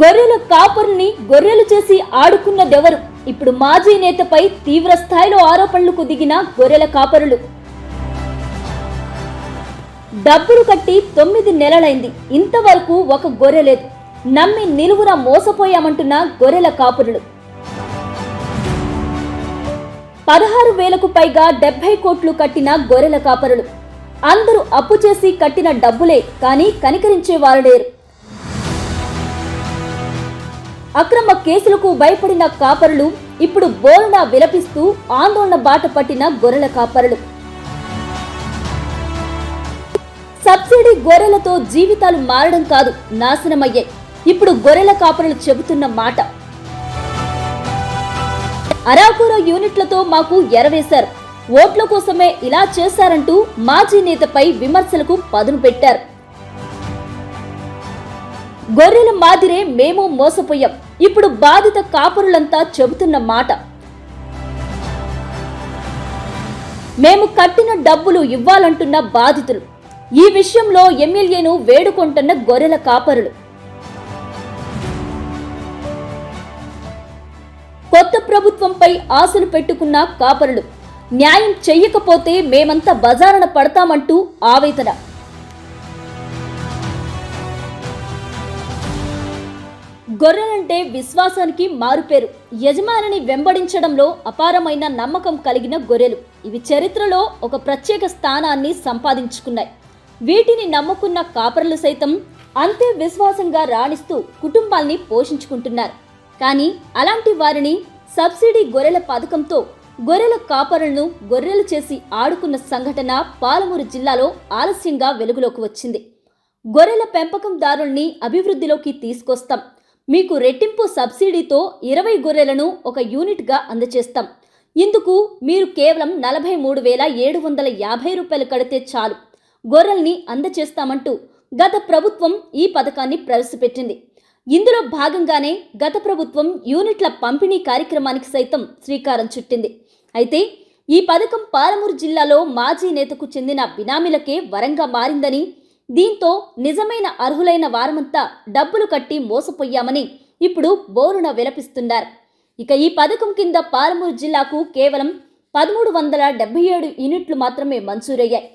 గొర్రెల కాపరుని గొర్రెలు చేసి ఆడుకున్నదెవరు? ఇప్పుడు మాజీ నేతపై తీవ్ర స్థాయిలో ఆరోపణలకు దిగిన గొర్రెల కాపరులు. డబ్బులు కట్టి తొమ్మిది నెలలైంది. ఇంతవరకు ఒక గొర్రె లేదు. నమ్మి నిలువున మోసపోయామంటున్న గొర్రెల కాపురులు. పదహారు వేలకు పైగా డెబ్బై కోట్లు కట్టిన గొర్రెల కాపరులు. అందరూ అప్పు చేసి కట్టిన డబ్బులే కానీ కనికరించేవారు లేరు. అక్రమ కేసులకు భయపడిన కాపరులు ఇప్పుడు బోరున విలపిస్తూ ఆందోళన బాట పట్టిన గొర్రెల కాపరులు. సబ్సిడీ గొర్రెలతో జీవితాలు మారడం కాదు నాశనమయ్యాయి ఇప్పుడు గొర్రెల కాపరులు చెబుతున్న మాట. అరాకురో యూనిట్లతో మాకు ఎరవేశారు. ఓట్ల కోసమే ఇలా చేశారంటూ మాజీ నేతపై విమర్శలకు పదును పెట్టారు. గొర్రెల మాదిరే మేము మోసపోయాం. ఇప్పుడు బాధిత కాపురులంతా చెబుతున్న మాట. మేము కట్టిన డబ్బులు ఇవ్వాలంటున్న బాధితులు. ఈ విషయంలో ఎమ్మెల్యేను వేడుకుంటున్న గొర్రెల కాపరులు. కొత్త ప్రభుత్వంపై ఆశలు పెట్టుకున్న కాపరులు. న్యాయం చెయ్యకపోతే మేమంతా బజారున పడతామంటూ ఆవేదన. గొర్రెలంటే విశ్వాసానికి మారుపేరు. యజమానిని వెంబడించడంలో అపారమైన నమ్మకం కలిగిన గొర్రెలు. ఇవి చరిత్రలో ఒక ప్రత్యేక స్థానాన్ని సంపాదించుకున్నాయి. వీటిని నమ్ముకున్న కాపరులు సైతం అంతే విశ్వాసంగా రాణిస్తూ కుటుంబాల్ని పోషించుకుంటున్నారు. కానీ అలాంటి వారిని సబ్సిడీ గొర్రెల పథకంతో గొర్రెల కాపరులను గొర్రెలు చేసి ఆడుకున్న సంఘటన పాలమూరు జిల్లాలో ఆలస్యంగా వెలుగులోకి వచ్చింది. గొర్రెల పెంపకందారుల్ని అభివృద్ధిలోకి తీసుకొస్తాం. మీకు రెట్టింపు సబ్సిడీతో ఇరవై గొర్రెలను ఒక యూనిట్గా అందజేస్తాం ఇందుకు మీరు కేవలం నలభై మూడు వేల ఏడు వందల యాభై రూపాయలు కడితే చాలు. గొర్రెల్ని అందజేస్తామంటూ గత ప్రభుత్వం ఈ పథకాన్ని ప్రవేశపెట్టింది. ఇందులో భాగంగానే గత ప్రభుత్వం యూనిట్ల పంపిణీ కార్యక్రమానికి సైతం శ్రీకారం చుట్టింది. అయితే ఈ పథకం పాలమూరు జిల్లాలో మాజీ నేతకు చెందిన బినామీలకే వరంగా మారిందని దీంతో నిజమైన అర్హులైన వారమంతా డబ్బులు కట్టి మోసపోయామని ఇప్పుడు బోరున విలపిస్తున్నారు. ఇక ఈ పథకం కింద పాలమూరు జిల్లాకు కేవలం పదమూడు వందల డెబ్బై ఏడు యూనిట్లు మాత్రమే మంజూరయ్యాయి.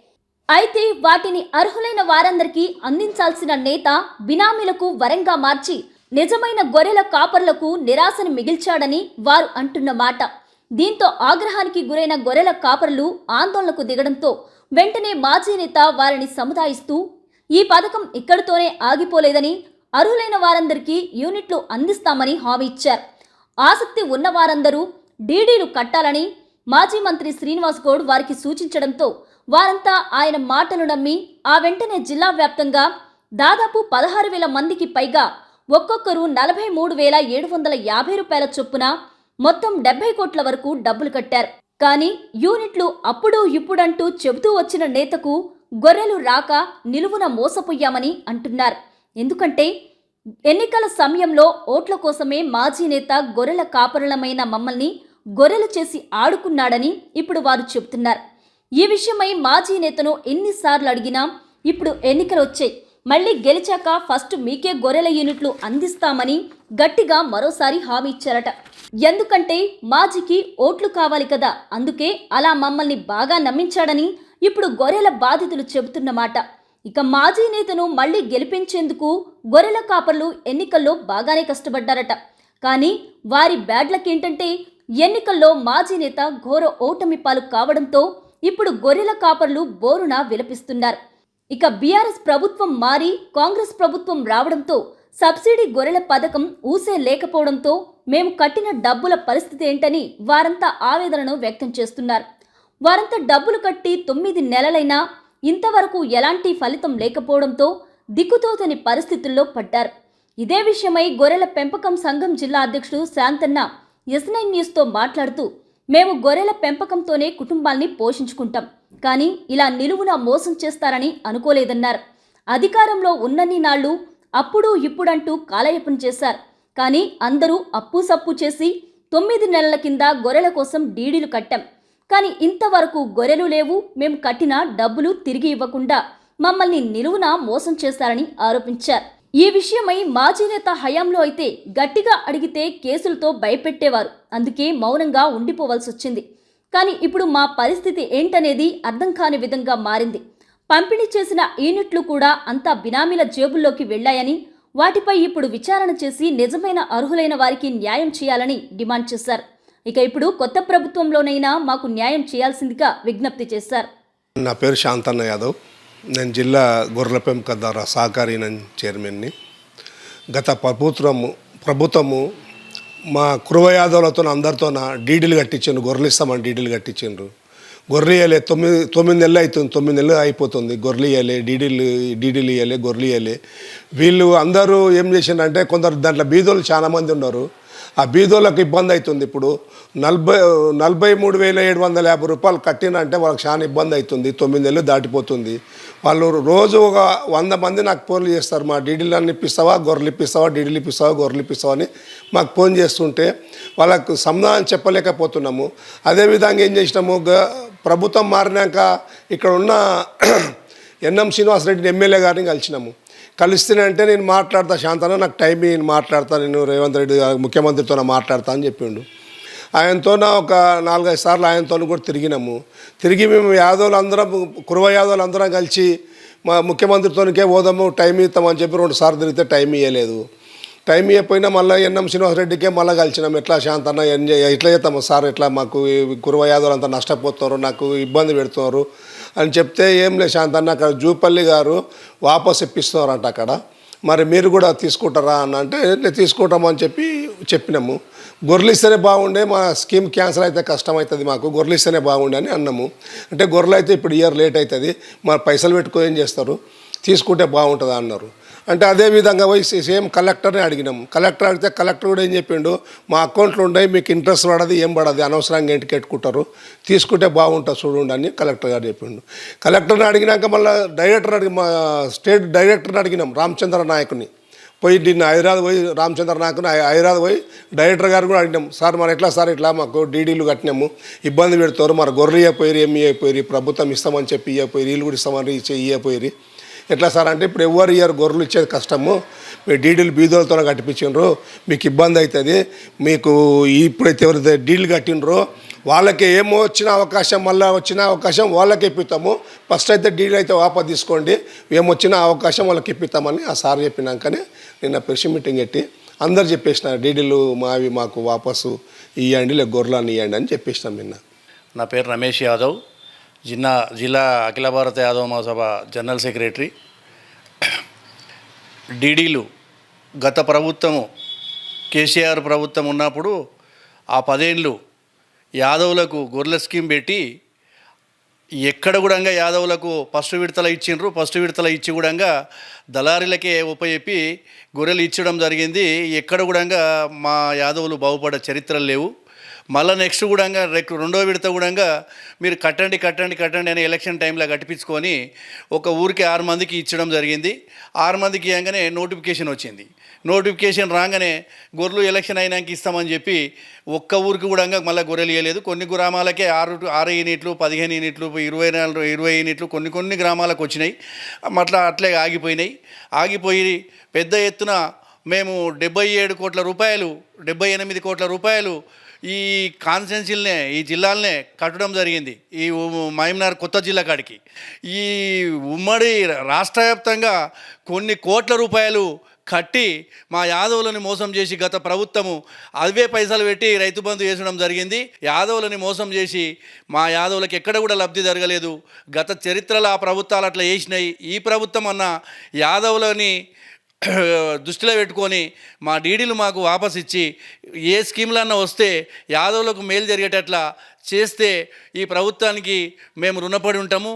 అయితే వాటిని అర్హులైన వారందరికీ అందించాల్సిన నేత బినామీలకు వరంగా మార్చి నిజమైన గొర్రెల కాపర్లకు నిరాశను మిగిల్చాడని వారు అంటున్న మాట. దీంతో ఆగ్రహానికి గురైన గొర్రెల కాపర్లు ఆందోళనకు దిగడంతో వెంటనే మాజీ నేత వారిని సముదాయిస్తూ ఈ పథకం ఇక్కడితోనే ఆగిపోలేదని అర్హులైన వారందరికీ యూనిట్లు అందిస్తామని హామీ ఇచ్చారు. ఆసక్తి ఉన్న వారందరూ డీడీలు కట్టాలని మాజీ మంత్రి శ్రీనివాస్ గౌడ్ వారికి సూచించడంతో వారంతా ఆయన మాటలు నమ్మి ఆ వెంటనే జిల్లా వ్యాప్తంగా దాదాపు పదహారు వేల మందికి పైగా ఒక్కొక్కరు నలభై మూడు వేల ఏడు వందల యాభై రూపాయల చొప్పున మొత్తం డెబ్బై కోట్ల వరకు డబ్బులు కట్టారు. కానీ యూనిట్లు అప్పుడు ఇప్పుడంటూ చెబుతూ వచ్చిన నేతకు గొర్రెలు రాక నిలువున మోసపోయామని అంటున్నారు. ఎందుకంటే ఎన్నికల సమయంలో ఓట్ల కోసమే మాజీ నేత గొర్రెల కాపరులమైన మమ్మల్ని గొర్రెలు చేసి ఆడుకున్నాడని ఇప్పుడు వారు చెబుతున్నారు. ఈ విషయమై మాజీ నేతను ఎన్నిసార్లు అడిగినా ఇప్పుడు ఎన్నికలు వచ్చాయి. మళ్ళీ గెలిచాక ఫస్ట్ మీకే గొర్రెల యూనిట్లు అందిస్తామని గట్టిగా మరోసారి హామీ ఇచ్చారట. ఎందుకంటే మాజీకి ఓట్లు కావాలి కదా. అందుకే అలా మమ్మల్ని బాగా నమ్మించాడని ఇప్పుడు గొర్రెల బాధితులు చెబుతున్నమాట ఇక మాజీ నేతను మళ్ళీ గెలిపించేందుకు గొర్రెల కాపర్లు ఎన్నికల్లో బాగానే కష్టపడ్డారట. కానీ వారి బ్యాడ్లక్ ఏంటంటే ఎన్నికల్లో మాజీ నేత ఘోర ఓటమి పాలు కావడంతో ఇప్పుడు గొర్రెల కాపర్లు బోరున విలపిస్తున్నారు. ఇక బీఆర్ఎస్ ప్రభుత్వం మారి కాంగ్రెస్ ప్రభుత్వం రావడంతో సబ్సిడీ గొర్రెల పథకం ఊసే లేకపోవడంతో మేము కట్టిన డబ్బుల పరిస్థితి ఏంటని వారంతా ఆవేదనను వ్యక్తం చేస్తున్నారు. వారంతా డబ్బులు కట్టి తొమ్మిది నెలలైనా ఇంతవరకు ఎలాంటి ఫలితం లేకపోవడంతో దిక్కుతోతని పరిస్థితుల్లో పడ్డారు. ఇదే విషయమై గొర్రెల పెంపకం సంఘం జిల్లా అధ్యక్షుడు శాంతన్న ఎస్ న్యూస్తో మాట్లాడుతూ మేము గొర్రెల పెంపకంతోనే కుటుంబాల్ని పోషించుకుంటాం కానీ ఇలా నిలువున మోసం చేస్తారని అనుకోలేదన్నారు. అధికారంలో ఉన్నన్ని నాళ్ళు అప్పుడు ఇప్పుడంటూ కాలయపం చేశారు. కానీ అందరూ అప్పు సప్పు చేసి తొమ్మిది నెలల కింద గొర్రెల కోసం డీడీలు కట్టాం. కానీ ఇంతవరకు గొర్రెలు లేవు మేము కట్టిన డబ్బులు తిరిగి ఇవ్వకుండా మమ్మల్ని నిలువున మోసం చేశారని ఆరోపించారు. ఈ విషయమై మాజీ నేత హయాంలో అయితే గట్టిగా అడిగితే కేసులతో భయపెట్టేవారు. అందుకే మౌనంగా ఉండిపోవాల్సి వచ్చింది. కానీ ఇప్పుడు మా పరిస్థితి ఏంటనేది అర్థం కాని విధంగా మారింది. పంపిణీ చేసిన యూనిట్లు కూడా అంతా బినామీల జేబుల్లోకి వెళ్ళాయని వాటిపై ఇప్పుడు విచారణ చేసి నిజమైన అర్హులైన వారికి న్యాయం చేయాలని డిమాండ్ చేశారు. ఇక ఇప్పుడు కొత్త ప్రభుత్వంలోనైనా మాకు న్యాయం చేయాల్సిందిగా విజ్ఞప్తి చేశారు. నా పేరు శాంతన్న యాదవ్. నేను జిల్లా గొర్రెల పెంపకదార సహకారి చైర్మన్ని. గత ప్రభుత్వము ప్రభుత్వము మా కురువ యాదవులతో అందరితో డీడీలు కట్టించిండ్రు. గొర్రెలు ఇస్తామని డీడీలు కట్టించిండ్రు. గొర్రెలు ఇవ్వలే తొమ్మిది తొమ్మిది నెలలు అవుతుంది తొమ్మిది నెలలు అయిపోతుంది. గొర్రెలు ఇవ్వలే డీడీలు డీడీలు ఇవ్వలే గొర్రెలు ఇవ్వలే వీళ్ళు అందరూ ఏం చేసిండ్రంటే కొందరు దాంట్లో బీదోళ్ళు చాలామంది ఉన్నారు. ఆ బీదోళ్ళకి ఇబ్బంది అవుతుంది. ఇప్పుడు నలభై నలభై మూడు వేల ఏడు వందల యాభై రూపాయలు కట్టినంటే వాళ్ళకి చాలా ఇబ్బంది అవుతుంది. తొమ్మిది నెలలు దాటిపోతుంది. వాళ్ళు రోజు ఒక వంద మంది నాకు ఫోన్లు చేస్తారు. మా డీడీలు అన్ని ఇప్పిస్తావా? గొర్రెలు ఇప్పిస్తావా? డీడీలు ఇప్పిస్తావా? గొర్రెలు ఇప్పిస్తావా? అని మాకు ఫోన్ చేస్తుంటే వాళ్ళకు సమాధానం చెప్పలేకపోతున్నాము. అదేవిధంగా ఏం చేసినాము? గ- ప్రభుత్వం మారినాక ఇక్కడ ఉన్న ఎన్ఎం శ్రీనివాసరెడ్డిని ఎమ్మెల్యే గారిని కలిసినాము. కలిస్తేనంటే నేను మాట్లాడతా శాంతన నాకు టైం నేను మాట్లాడతా నేను రేవంత్ రెడ్డి ముఖ్యమంత్రితో మాట్లాడతా అని చెప్పిండు. ఆయనతో ఒక నాలుగైదు సార్లు ఆయనతో కూడా తిరిగినాము. తిరిగి మేము యాదవులు అందరం కురవ యాదవులు అందరం కలిసి మా ముఖ్యమంత్రితోనికే పోదాము టైం ఇస్తామని చెప్పి రెండు సార్లు తిరిగితే టైం ఇవ్వలేదు టైం ఇవ్వకపోయినా మళ్ళీ ఎన్ఎం శ్రీనివాసరెడ్డికే మళ్ళీ కలిసినాం ఎట్లా శాంతన్న ఎంజాయ్ ఎట్లా చేస్తాము సార్? ఎట్లా మాకు కురువ కురవ యాదవులు అంతా నష్టపోతున్నారు నాకు ఇబ్బంది పెడుతున్నారు? అని చెప్తే ఏం లేదు శాంతన్న అక్కడ జూపల్లి గారు వాపస్ ఇప్పిస్తున్నారంట అక్కడ. మరి మీరు కూడా తీసుకుంటారా అని అంటే "నేను తీసుకుంటామని చెప్పి చెప్పినాము. గొర్రెలు ఇస్తేనే బాగుండే మా స్కీమ్ క్యాన్సిల్ అయితే కష్టం అవుతుంది మాకు గొర్రెలు ఇస్తేనే బాగుండే అని అన్నాము. అంటే గొర్రెలు అయితే ఇప్పుడు ఇయర్ లేట్ అవుతుంది మరి పైసలు పెట్టుకో ఏం చేస్తారు? తీసుకుంటే బాగుంటుందా అన్నారు. అంటే అదే విధంగా పోయి సేమ్ కలెక్టర్ని అడిగినాం. కలెక్టర్ అడిగితే కలెక్టర్ కూడా ఏం చెప్పిండు మా అకౌంట్లో ఉన్నాయి మీకు ఇంట్రెస్ట్ పడదు ఏం పడదు అనవసరంగా ఇంటికి పెట్టుకుంటారు తీసుకుంటే బాగుంటుంది చూడండి అని కలెక్టర్ గారు చెప్పిండు. కలెక్టర్ని అడిగినాక మళ్ళీ డైరెక్టర్ అడిగి మా స్టేట్ డైరెక్టర్ని అడిగినాం రామచంద్ర నాయకుని. పోయి దీన్ని హైదరాబాద్ పోయి రామచంద్ర నాయకుని హైదరాబాద్ పోయి డైరెక్టర్ గారు కూడా అడిగినాం సార్ మరి ఎట్లా సార్ ఇట్లా మాకు డీడీలు కట్టినాము ఇబ్బంది పెడతారు మరి గొర్రె ఇవ్వపోయి ఏమి అయిపోయి ప్రభుత్వం ఇస్తామని చెప్పి ఇయ్యపోయి వీళ్ళు కూడా ఇస్తామని ఇచ్చే ఇయ్యపోయి ఎట్లా సార్ అంటే ఇప్పుడు ఎవరు ఇయర్ గొర్రెలు ఇచ్చేది కష్టము? మీరు డీడీలు బీదోలతో కట్టిపించిండ్రు మీకు ఇబ్బంది అవుతుంది మీకు ఇప్పుడైతే ఎవరైతే డీడీలు కట్టిండ్రో వాళ్ళకి ఏమో వచ్చిన అవకాశం మళ్ళీ వచ్చిన అవకాశం వాళ్ళకి ఇప్పిస్తాము. ఫస్ట్ అయితే డీల్ అయితే వాపస్ తీసుకోండి ఏమొచ్చిన అవకాశం వాళ్ళకి ఇప్పిస్తామని ఆ సార్ చెప్పినాకనే నిన్న ప్రెస్ మీటింగ్ పెట్టి అందరు చెప్పేసిన డీడీలు మావి మాకు వాపసు ఇవ్వండి లేక గొర్రెలను ఇవ్వండి అని చెప్పేసినాం నిన్న. నా పేరు రమేష్ యాదవ్. జిల్లా జిల్లా అఖిల భారత యాదవ మహాసభ జనరల్ సెక్రటరీ డీడీలు గత ప్రభుత్వము కేసీఆర్ ప్రభుత్వం ఉన్నప్పుడు ఆ పదేళ్ళు యాదవులకు గొర్రెల స్కీమ్ పెట్టి ఎక్కడ కూడా యాదవులకు ఫస్ట్ విడతల ఇచ్చిండ్రు ఫస్ట్ విడతల ఇచ్చి కూడా దళారీలకే ఉపయెప్పి గొర్రెలు ఇచ్చడం జరిగింది. ఎక్కడ కూడా మా యాదవులు బాగుపడే చరిత్రలు లేవు. మళ్ళీ నెక్స్ట్ కూడా రెక్ రెండో విడత కూడా మీరు కట్టండి కట్టండి కట్టండి అని ఎలక్షన్ టైంలో కట్టిపించుకొని ఒక ఊరికి ఆరు మందికి ఇచ్చడం జరిగింది. ఆరు మందికి ఇవ్వగానే నోటిఫికేషన్ వచ్చింది. నోటిఫికేషన్ రాగానే గొర్రెలు ఎలక్షన్ అయినాక ఇస్తామని చెప్పి ఒక్క ఊరికి కూడా మళ్ళీ గొర్రెలు ఇవ్వలేదు కొన్ని గ్రామాలకే ఆరు ఆరు యూనిట్లు పదిహేను యూనిట్లు ఇరవై నాలుగు ఇరవై యూనిట్లు కొన్ని కొన్ని గ్రామాలకు వచ్చినాయి. అట్లా అట్లే ఆగిపోయినాయి. ఆగిపోయి పెద్ద ఎత్తున మేము డెబ్బై ఏడు కోట్ల రూపాయలు డెబ్బై ఎనిమిది కోట్ల రూపాయలు ఈ కాన్స్టెన్సీలనే ఈ జిల్లాలనే కట్టడం జరిగింది. ఈ ఉ- మహమ్నార్ కొత్త జిల్లా కాడికి. ఈ ఉమ్మడి రాష్ట్ర వ్యాప్తంగా కొన్ని కోట్ల రూపాయలు కట్టి మా యాదవులని మోసం చేసి గత ప్రభుత్వము అవే పైసలు పెట్టి రైతు బంధు వేసడం జరిగింది. యాదవులని మోసం చేసి మా యాదవులకు ఎక్కడ కూడా లబ్ధి జరగలేదు. గత చరిత్రలో ఆ ప్రభుత్వాలు అట్లా చేసినాయి ఈ ప్రభుత్వం అన్న యాదవులని దృష్టిలో పెట్టుకొని మా డీడీలు మాకు వాపస్ ఇచ్చి ఏ స్కీమ్లన్నా వస్తే యాదవులకు మేలు జరిగేటట్లా చేస్తే ఈ ప్రభుత్వానికి మేము రుణపడి ఉంటాము.